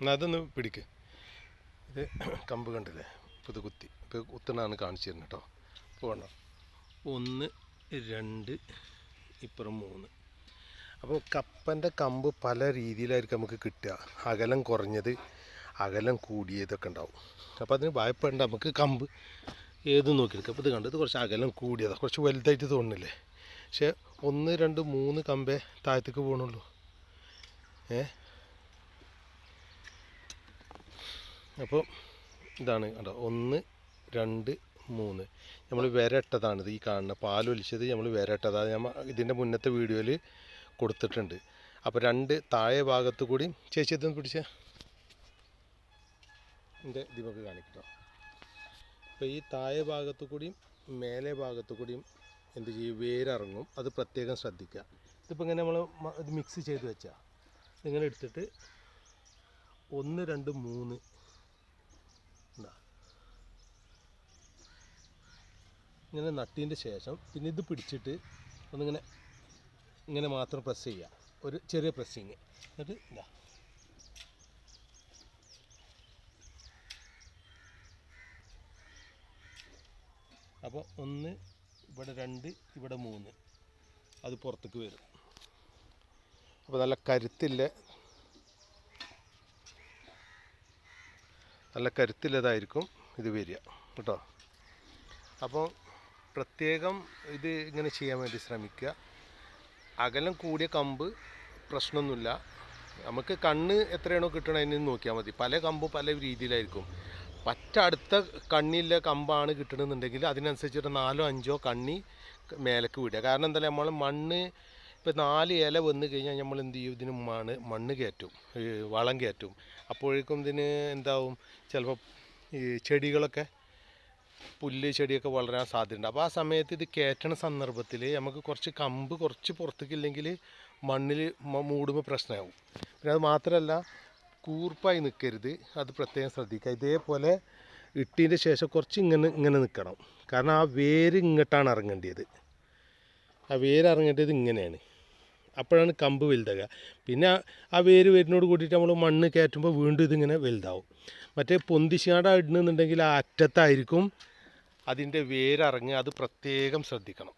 എന്നാ അതൊന്ന് പിടിക്ക്. ഇത് കമ്പ് കണ്ടില്ലേ? ഇപ്പോൾ ഇത് കുത്തി. ഇപ്പോൾ കുത്തണാണ് കാണിച്ചു തരുന്നത് കേട്ടോ. പോകണം ഒന്ന് രണ്ട് ഇപ്പുറം മൂന്ന്. അപ്പോൾ കപ്പന്റെ കമ്പ് പല രീതിയിലായിരിക്കും നമുക്ക് കിട്ടുക. അകലം കുറഞ്ഞത് അകലം കൂടിയതൊക്കെ ഉണ്ടാവും. അപ്പോൾ അതിന് ഭയപ്പെടേണ്ട നമുക്ക് കമ്പ് ഏത് നോക്കിയെടുക്കാം. അപ്പോൾ ഇത് കണ്ടത് കുറച്ച് അകലം കൂടിയതാണ് കുറച്ച് വലുതായിട്ട് തോന്നുന്നില്ലേ? പക്ഷേ ഒന്ന് രണ്ട് മൂന്ന് കമ്പേ താഴത്തേക്ക് പോകണുള്ളൂ ഏ? അപ്പോൾ ഇതാണ് കണ്ടോ ഒന്ന് രണ്ട് മൂന്ന്. നമ്മൾ വിരട്ടതാണിത് ഈ കാണുന്ന പാലൊലിച്ചത് നമ്മൾ വിരട്ടതാണ് ഞാൻ ഇതിന്റെ മുന്നത്തെ വീഡിയോയിൽ കൊടുത്തിട്ടുണ്ട്. അപ്പോൾ രണ്ട് താഴെ ഭാഗത്ത് കൂടി ചേച്ചി ഇതൊന്ന് പിടിച്ച. എന്റെ ഇത് നമുക്ക് കാണിക്കട്ടോ അപ്പോൾ ഈ താഴെ ഭാഗത്ത് കൂടിയും മേലെ ഭാഗത്ത് കൂടിയും എന്ത് ചെയ്യും? വേരിറങ്ങും. അത് പ്രത്യേകം ശ്രദ്ധിക്കുക. ഇതിപ്പോൾ ഇങ്ങനെ നമ്മൾ ഇത് മിക്സ് ചെയ്ത് വെച്ചാൽ ഇങ്ങനെ എടുത്തിട്ട് ഒന്ന് രണ്ട് മൂന്ന്. ഇങ്ങനെ നട്ടിന്റെ ശേഷം പിന്നെ ഇത് പിടിച്ചിട്ട് ഒന്നിങ്ങനെ ഇങ്ങനെ മാത്രം പ്രസ് ചെയ്യുക. ഒരു ചെറിയ പ്രസ്സിങ് എന്നിട്ട് ഇതാ. അപ്പോൾ ഒന്ന് ഇവിടെ രണ്ട് ഇവിടെ മൂന്ന്. അത് പുറത്തേക്ക് വരും. അപ്പോൾ നല്ല കരുത്തില്ല നല്ല കരുത്തിലതായിരിക്കും ഇത് വരിക. കേട്ടോ? അപ്പോൾ പ്രത്യേകം ഇത് ഇങ്ങനെ ചെയ്യാൻ വേണ്ടി ശ്രമിക്കുക. അകലം കൂടിയ കമ്പ് പ്രശ്നമൊന്നുമില്ല. നമുക്ക് കണ്ണ് എത്രയാണോ കിട്ടണത് അതിന് നോക്കിയാൽ മതി. പല കമ്പ് പല രീതിയിലായിരിക്കും. പറ്റ അടുത്ത കണ്ണില്ല കമ്പാണ് കിട്ടണമെന്നുണ്ടെങ്കിൽ അതിനനുസരിച്ചിട്ട് നാലോ അഞ്ചോ കണ്ണി മേലേക്ക് വിടുക. കാരണം എന്തായാലും നമ്മൾ മണ്ണ് ഇപ്പോൾ നാല് ഇല വന്നു കഴിഞ്ഞാൽ നമ്മൾ എന്ത് ചെയ്യും? ഇതിന് മണ്ണ് മണ്ണ് കയറ്റും. വളം കയറ്റും. അപ്പോഴേക്കും ഇതിന് എന്താവും? ചിലപ്പോൾ ഈ ചെടികളൊക്കെ പുല്ല് ചെടിയൊക്കെ വളരാൻ സാധ്യതയുണ്ട്. അപ്പോൾ ആ സമയത്ത് ഇത് കയറ്റണ സന്ദർഭത്തിൽ നമുക്ക് കുറച്ച് കമ്പ് കുറച്ച് പുറത്തേക്കില്ലെങ്കിൽ മണ്ണിൽ മൂടുമ്പോൾ പ്രശ്നമാവും. പിന്നെ അത് മാത്രമല്ല കൂർപ്പായി നിൽക്കരുത് അത് പ്രത്യേകം ശ്രദ്ധിക്കുക ഇതേപോലെ ഇട്ടതിന്റെ ശേഷം കുറച്ച് ഇങ്ങനെ ഇങ്ങനെ നിൽക്കണം കാരണം ആ വേര് ഇങ്ങോട്ടാണ് ഇറങ്ങേണ്ടത് ആ വേര് ഇറങ്ങേണ്ടത് ഇങ്ങനെയാണ്. അപ്പോഴാണ് കമ്പ് വലുതാകുക പിന്നെ ആ- വേര് വരുന്നോട് കൂട്ടിയിട്ട് നമ്മൾ മണ്ണ് കയറ്റുമ്പോൾ വീണ്ടും ഇതിങ്ങനെ വലുതാവും. മറ്റേ പൊന്തിശാട ഇടുന്നുണ്ടെങ്കിൽ ആ അറ്റത്തായിരിക്കും അതിന്റെ വേരിറങ്ങുക. അത് പ്രത്യേകം ശ്രദ്ധിക്കണം.